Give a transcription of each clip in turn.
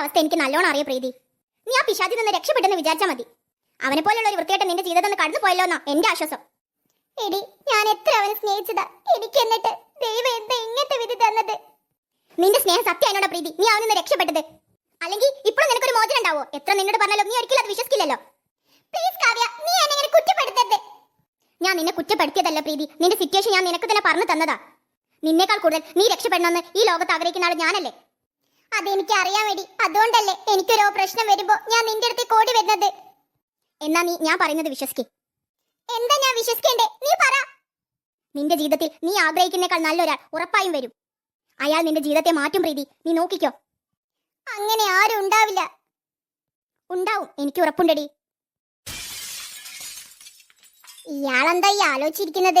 അവസ്ഥ എനിക്ക് നല്ലോണം അറിയ പ്രീതി. നീ ആ പിശാചിൽ നിന്ന് രക്ഷപ്പെട്ടെന്ന് വിചാരിച്ചാൽ മതി. അവനെ പോലുള്ള ഒരു വൃത്തിയായിട്ട് നിന്റെ ജീവിതത്തിൽ നിന്ന് കടന്നു പോയല്ലോ എന്നാ എന്റെ ആശ്വാസം. എടി ഞാൻ എത്ര അവനെ സ്നേഹിച്ചതാ. എനിക്ക് എന്നിട്ട് ദൈവം എന്താ ഇങ്ങനത്തെ വിധി തന്നത്? നിന്റെ സ്നേഹം സത്യം പ്രീതി. നീ അവനിന്ന് നിന്ന് രക്ഷപ്പെട്ടത്. അല്ലെങ്കിൽ ഇപ്പോഴും നിനക്കൊരു മോചനം ഉണ്ടാവോ? എത്ര നിന്നോട് പറഞ്ഞാലും നീ ഒരിക്കലും അത് വിശ്വസിക്കില്ലല്ലോ. പ്ലീസ് കാവ്യ നീ എന്നെ ഇങ്ങനെ കുറ്റപ്പെടുത്തരുത്. ഞാൻ നിന്നെ കുറ്റപ്പെടുത്തിയതല്ല പ്രീതി. നിന്റെ സിറ്റുവേഷൻ ഞാൻ നിനക്ക് തന്നെ പറഞ്ഞു തന്നതാ. നിന്നേക്കാൾ കൂടുതൽ നീ രക്ഷപ്പെടണമെന്ന് ഈ ലോകത്ത് ആഗ്രഹിക്കുന്ന ആൾ ഞാനല്ലേ? അതെനിക്ക് അറിയാൻ വേണ്ടി അതുകൊണ്ടല്ലേ എനിക്കൊരോ പ്രശ്നം വരുമ്പോ ഞാൻ നിന്റെ അടുത്ത് കോടി വരുന്നത്? എന്നാ നീ ഞാൻ പറയുന്നത് വിശ്വസിക്കേ. എന്താ ഞാൻ വിശ്വസിക്കേണ്ടേ? നീ പറ. നിന്റെ ജീവിതത്തിൽ നീ ആഗ്രഹിക്കുന്നേക്കാൾ നല്ലൊരാൾ ഉറപ്പായും വരും. അയാൾ നിന്റെ ജീവിതത്തെ മാറ്റും പ്രീതി. നീ നോക്കിക്കോ. അങ്ങനെ ആരും ഉണ്ടാവില്ല. ഉണ്ടാവും. എനിക്ക് ഉറപ്പുണ്ടടി. ഇയാളെന്താ ഈ ആലോചിച്ചിരിക്കുന്നത്?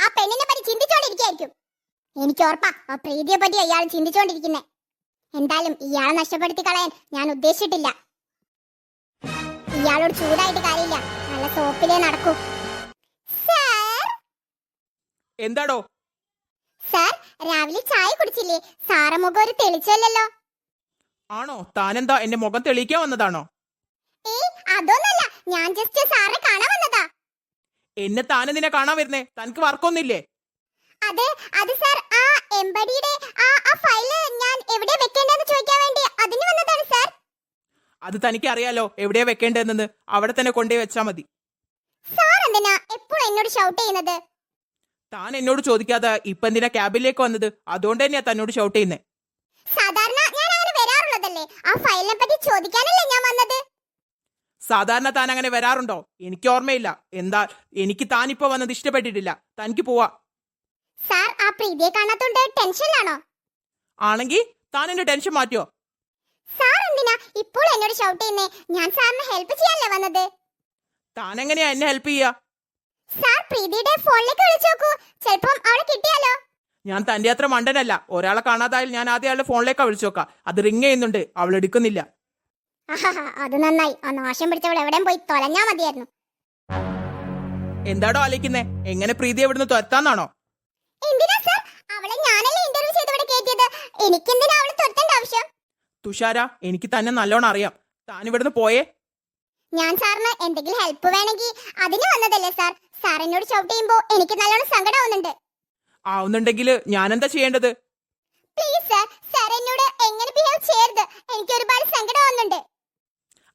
ആ പെണ്ണിനെ പറ്റി ചിന്തിച്ചോണ്ടിരിക്കായിരിക്കും. എനിക്ക് ഉറപ്പാ ആ പ്രീതിയെ പറ്റി അയാൾ ചിന്തിച്ചോണ്ടിരിക്കുന്നേ. എന്തായാലും ഇയാളെ നഷ്ടപ്പെടുത്തി കളയാൻ ഞാൻ ഉദ്ദേശിച്ചിട്ടില്ല. ഇയാളോട് ചൂടായിട്ട് കാര്യമില്ല. നല്ല സോപ്പിലേ നടക്കൂ. എന്താടോ? സാർ രാവിലെ ചായ കുടിച്ചില്ലേ? സാറ മുഖം ഒരു തെളിച്ചല്ലോ ആണോ? താനെന്താ എന്റെ മുഖം തെളിയിക്കാൻ വന്നതാണോ? ഏയ് അതൊന്നല്ല. ഞാൻ ജസ്റ്റ് സാറെ കാണാൻ വന്നതാ. എന്നെ താനെന്തിനാ കാണാൻ വരുന്നേ? തനിക്ക് വർക്കൊന്നില്ലേ അതെ അത് സാർ ആ എംബഡിയുടെ ആ ആ ഫയൽ ഞാൻ എവിടെ വെക്കേണ്ടതെന്ന് ചോദിക്കാൻ വേണ്ടി അതിന് വന്നതാണ് സാർ അത് തനിക്ക് അറിയാലോ എവിടെയാ വെക്കേണ്ടതെന്ന് അവിടെ തന്നെ കൊണ്ടുപോയി വെച്ചാ മതി. സാർ എന്തിനാ എപ്പോഴും എന്നോട് ഷൗട്ട് ചെയ്യുന്നത്? താൻ എന്നോട് ചോദിക്കാതെ ഇപ്പൊ എന്തിനാ ക്യാബിലേക്ക് വന്നത്? അതുകൊണ്ട് തന്നെയാ തന്നോട് ഷൗട്ട് ചെയ്യുന്നത് സാധാരണ ഞാൻ അങ്ങനെ വരാറുള്ളതല്ലേ? ആ ഫയലിനെ പറ്റി ചോദിക്കാനല്ലേ ഞാൻ വന്നത്? സാധാരണ താൻ അങ്ങനെ വരാറുണ്ടോ? എനിക്ക് ഓർമ്മയില്ല. എന്താ എനിക്ക് താൻ താനിപ്പോ വന്നത് ഇഷ്ടപ്പെട്ടിട്ടില്ല. തനിക്ക് പോവാ. സാർ ആ പ്രീതിയെ കാണാത്തോണ്ട് ടെൻഷനിലാണോ? ആണെങ്കിൽ താൻ എന്റെ ടെൻഷൻ മാറ്റിയോ? സാർ എന്തിനാ ഇപ്പോൾ എന്നോട് ഷൗട്ട് ചെയ്യുന്നേ? ഞാൻ സാറിന് ഹെൽപ്പ് ചെയ്യാനല്ലേ വന്നത്? താൻ എങ്ങനെയാ എന്നെ ഹെൽപ്പ് ചെയ്യാ? സാർ പ്രീതിയുടെ ഫോണിലേക്ക് വിളിച്ചു നോക്കൂ. ചിലപ്പം അവളെ കിട്ടിയാലോ? ഞാൻ തന്റെ അത്ര മണ്ടനല്ല. ഒരാളെ കാണാതായാൽ ഞാൻ ആദ്യം അവളുടെ ഫോണിലേക്കാ വിളിച്ചു നോക്കാം. അത് റിങ് ചെയ്യുന്നുണ്ട്. അവൾ എടുക്കുന്നില്ല. ആഹാഹാ, അത് നന്നായി. ആ നാശം പിടിച്ചവൾ എവിടെയും പോയി തൊലഞ്ഞാ മതിയായിരുന്നു. എന്താടോ ആലോചിക്കുന്നേ? എങ്ങനെ പ്രീതി എവിടുന്ന് തുരത്താന്നാണോ? എന്തിനാ സാർ അവളെ ഞാനല്ലേ ഇന്റർവ്യൂ ചെയ്ത് ഇവിടെ കയറ്റിയത് എനിക്കെന്തിനാ അവളെ തുരത്തേണ്ട ആവശ്യം? തുഷാര എനിക്ക് തന്നെ നല്ലോണം അറിയാം. താൻ ഇവിടുന്ന് പോയേ. ഞാൻ സാറിന് എന്തെങ്കിലും ഹെൽപ്പ് വേണമെങ്കിൽ അതിന് വന്നതല്ലേ സാർ? സാർ എന്നോട് ഷൗട്ട് ചെയ്യുമ്പോ എനിക്ക് നല്ലോണം സങ്കടമാവുന്നുണ്ട് ആവുന്നുണ്ടെങ്കിൽ ഞാൻ എന്താ ചെയ്യേണ്ടത്? പ്ലീസ് സാർ സാർ എന്നോട് എങ്ങനെ ബിഹേവ് ചെയ്യരുത്? എനിക്ക് ഒരുപാട് സങ്കടമാവുന്നുണ്ട്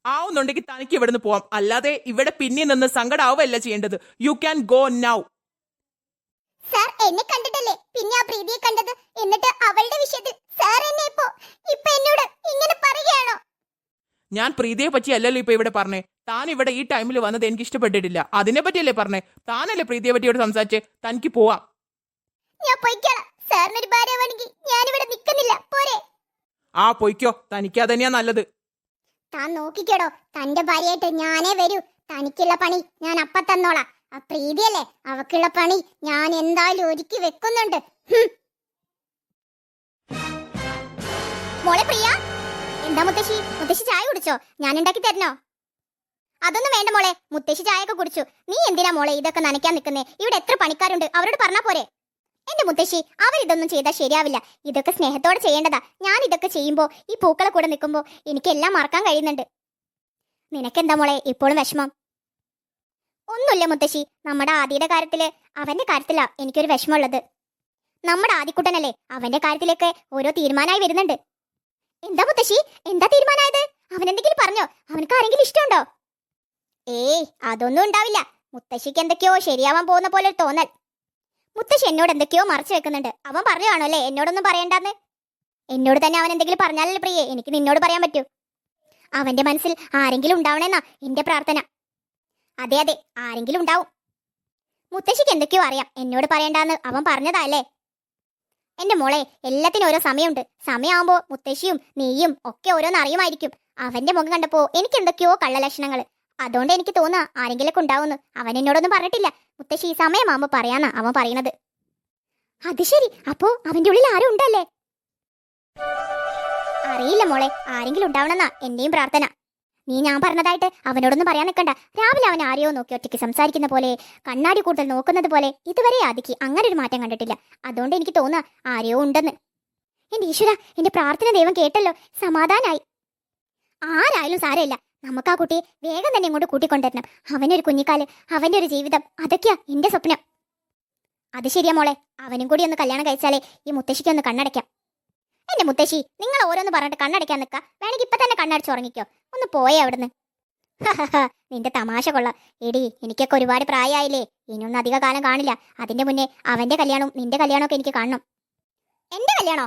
ആവുന്നുണ്ടെങ്കിൽ തനിക്ക് ഇവിടുന്ന് പോവാം. അല്ലാതെ ഇവിടെ പിന്നെ നിന്ന് സങ്കടാവല്ല ചെയ്യേണ്ടത്. You can go now sir എന്നെ കണ്ടിട്ടല്ലേ പിന്നെ ആ പ്രീതിയെ കണ്ടത് എന്നിട്ട് അവളുടെ വിഷയത്തിൽ സാർ എന്നെ ഇപ്പോ ഇപ്പൊ എന്നോട് ഇങ്ങനെ പറയുകയാണോ ഞാൻ പ്രീതിയെ പറ്റി അല്ലല്ലോ ഇപ്പൊ ഇവിടെ പറഞ്ഞേ. താൻ ഇവിടെ ഈ ടൈമിൽ വന്നത് എനിക്ക് ഇഷ്ടപ്പെട്ടിട്ടില്ല അതിനെ പറ്റിയല്ലേ പറഞ്ഞേ? താനല്ലേ പ്രീതിയെ പറ്റി ഇവിടെ സംസാരിച്ച്? തനിക്ക് പോവാം. ഞാൻ പൊയ്ക്കോളാം. ഞാനിവിടെ നിൽക്കുന്നില്ല പോരെ. ആ പൊയ്ക്കോ. തനിക്ക് അതന്നെയാ നല്ലത്. താൻ നോക്കിക്കോടോ. തന്റെ ഭാര്യയായിട്ട് ഞാനേ വരൂ. തനിക്കുള്ള പണി ഞാൻ അപ്പ തന്നോളാം. ആ പ്രീതിയല്ലേ? അവക്കുള്ള പണി ഞാൻ എന്തായാലും ഒരുക്കി വെക്കുന്നുണ്ട്. മോളെ പ്രിയ എന്താ മുത്തശ്ശി? മുത്തശ്ശി ചായ കുടിച്ചോ? ഞാൻ ഉണ്ടാക്കി തരണോ? അതൊന്നും വേണ്ട മോളെ. മുത്തശ്ശി ചായയൊക്കെ കുടിച്ചു. നീ എന്തിനാ മോളെ ഇതൊക്കെ നനയ്ക്കാൻ നിൽക്കുന്നേ? ഇവിടെ എത്ര പണിക്കാരുണ്ട്? അവരോട് പറഞ്ഞാ പോരെ. എന്റെ മുത്തശ്ശി അവരിതൊന്നും ചെയ്താൽ ശരിയാവില്ല. ഇതൊക്കെ സ്നേഹത്തോടെ ചെയ്യേണ്ടതാ. ഞാൻ ഇതൊക്കെ ചെയ്യുമ്പോൾ ഈ പൂക്കളെ കൂടെ നിൽക്കുമ്പോൾ എനിക്കെല്ലാം മറക്കാൻ കഴിയുന്നുണ്ട്. നിനക്കെന്താ മോളെ ഇപ്പോഴും വിഷമം? ഒന്നുമില്ല മുത്തശ്ശി. നമ്മുടെ ആദിയുടെ കാര്യത്തിൽ അവന്റെ കാര്യത്തിലാ എനിക്കൊരു വിഷമമുള്ളത്. നമ്മുടെ ആദിക്കുട്ടനല്ലേ അവന്റെ കാര്യത്തിലൊക്കെ ഓരോ തീരുമാനമായി വരുന്നുണ്ട്. എന്താ മുത്തശ്ശി? എന്താ തീരുമാനമായത് അവൻ എന്തെങ്കിലും പറഞ്ഞോ? അവനക്ക് ആരെങ്കിലും ഇഷ്ടമുണ്ടോ? ഏയ് അതൊന്നും ഉണ്ടാവില്ല. മുത്തശ്ശിക്ക് എന്തൊക്കെയോ ശരിയാവാൻ പോകുന്ന പോലെ ഒരു തോന്നൽ. മുത്തശ്ശി എന്നോട് എന്തൊക്കെയോ മറച്ചു വെക്കുന്നുണ്ട്. അവൻ പറഞ്ഞു അല്ലേ എന്നോടൊന്നും പറയണ്ടെന്ന്? എന്നോട് തന്നെ അവൻ എന്തെങ്കിലും പറഞ്ഞാലല്ലേ പ്രിയെ എനിക്ക് നിന്നോട് പറയാൻ പറ്റൂ. അവന്റെ മനസ്സിൽ ആരെങ്കിലും ഉണ്ടാവണമെന്നാ എന്റെ പ്രാർത്ഥന. അതെ അതെ ആരെങ്കിലും ഉണ്ടാവും. മുത്തശ്ശിക്ക് എന്തൊക്കെയോ അറിയാം. എന്നോട് പറയണ്ടെന്ന് അവൻ പറഞ്ഞതല്ലേ എന്റെ മോളെ എല്ലാത്തിനും ഓരോ സമയമുണ്ട്. സമയമാകുമ്പോ മുത്തശ്ശിയും നീയും ഒക്കെ ഓരോന്ന് അറിയുമായിരിക്കും. അവന്റെ മുഖം കണ്ടപ്പോ എനിക്ക് എന്തൊക്കെയോ കള്ളലക്ഷണങ്ങൾ അതുകൊണ്ട് എനിക്ക് തോന്നുക ആരെങ്കിലൊക്കെ ഉണ്ടാവുന്നു. അവൻ എന്നോടൊന്നും പറഞ്ഞിട്ടില്ല. മുത്തശ്ശി സമയമാകുമ്പോ പറയാന്നാ അവൻ പറയണത്. അത് ശരി. അപ്പോ അവന്റെ ഉള്ളിൽ ആരും ഉണ്ടല്ലേ? അറിയില്ല മോളെ. ആരെങ്കിലും ഉണ്ടാവണമെന്നാ എന്റെയും പ്രാർത്ഥന. നീ ഞാൻ പറഞ്ഞതായിട്ട് അവനോടൊന്നും പറയാൻ നിൽക്കണ്ട രാവിലെ അവൻ ആരെയോ നോക്കി ഒറ്റയ്ക്ക് സംസാരിക്കുന്ന പോലെ കണ്ണാടി കൂടുതൽ നോക്കുന്നത് പോലെ ഇതുവരെ ആദിക്ക് അങ്ങനെ ഒരു മാറ്റം കണ്ടിട്ടില്ല. അതുകൊണ്ട് എനിക്ക് തോന്നുക ആരെയോ ഉണ്ടെന്ന്. എന്റെ ഈശ്വര എന്റെ പ്രാർത്ഥന ദൈവം കേട്ടല്ലോ. സമാധാനായി. ആരായാലും സാരമില്ല. നമുക്ക് ആ കുട്ടിയെ വേഗം തന്നെ ഇങ്ങോട്ട് കൂട്ടിക്കൊണ്ടുവരണം. അവനൊരു കുഞ്ഞിക്കാൽ അവന്റെ ഒരു ജീവിതം. അതൊക്കെയാ എന്റെ സ്വപ്നം. അത് ശരിയാ മോളെ. അവനും കൂടി ഒന്ന് കല്യാണം കഴിച്ചാലേ ഈ മുത്തശ്ശിക്ക് ഒന്ന് കണ്ണടയ്ക്കാം. എന്റെ മുത്തശ്ശി നിങ്ങൾ ഓരോന്ന് പറഞ്ഞിട്ട് കണ്ണടിക്കാൻ നിൽക്കുക വേണമെങ്കിൽ ഇപ്പൊ തന്നെ കണ്ണടച്ച് ഉറങ്ങിക്കോ. ഒന്ന് പോയേ അവിടുന്ന്. നിന്റെ തമാശ കൊള്ളാം. എടി എനിക്കൊക്കെ ഒരുപാട് പ്രായമായില്ലേ ഇനിയൊന്നും അധിക കാലം കാണില്ല. അതിന്റെ മുന്നേ അവന്റെ കല്യാണവും നിന്റെ കല്യാണവും ഒക്കെ എനിക്ക് കാണണം. എന്റെ കല്യാണോ?